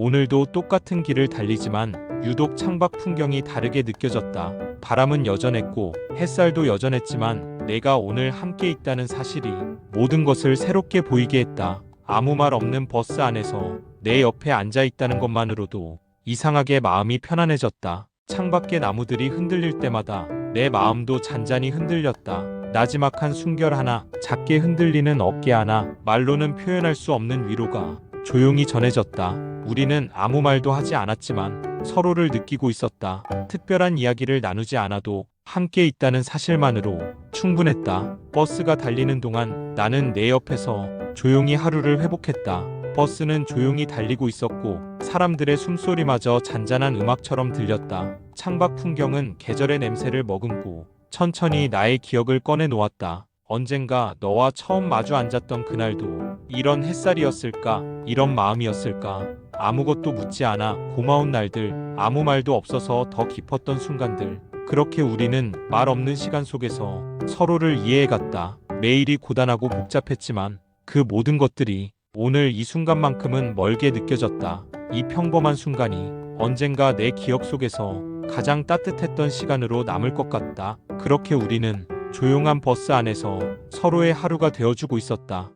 오늘도 똑같은 길을 달리지만 유독 창밖 풍경이 다르게 느껴졌다. 바람은 여전했고 햇살도 여전했지만 내가 오늘 함께 있다는 사실이 모든 것을 새롭게 보이게 했다. 아무 말 없는 버스 안에서 내 옆에 앉아 있다는 것만으로도 이상하게 마음이 편안해졌다. 창밖의 나무들이 흔들릴 때마다 내 마음도 잔잔히 흔들렸다. 나지막한 숨결 하나, 작게 흔들리는 어깨 하나, 말로는 표현할 수 없는 위로가 조용히 전해졌다. 우리는 아무 말도 하지 않았지만 서로를 느끼고 있었다. 특별한 이야기를 나누지 않아도 함께 있다는 사실만으로 충분했다. 버스가 달리는 동안 나는 내 옆에서 조용히 하루를 회복했다. 버스는 조용히 달리고 있었고 사람들의 숨소리마저 잔잔한 음악처럼 들렸다. 창밖 풍경은 계절의 냄새를 머금고 천천히 나의 기억을 꺼내 놓았다. 언젠가 너와 처음 마주 앉았던 그날도 이런 햇살이었을까? 이런 마음이었을까? 아무것도 묻지 않아 고마운 날들, 아무 말도 없어서 더 깊었던 순간들. 그렇게 우리는 말 없는 시간 속에서 서로를 이해해갔다. 매일이 고단하고 복잡했지만 그 모든 것들이 오늘 이 순간만큼은 멀게 느껴졌다. 이 평범한 순간이 언젠가 내 기억 속에서 가장 따뜻했던 시간으로 남을 것 같다. 그렇게 우리는 조용한 버스 안에서 서로의 하루가 되어주고 있었다.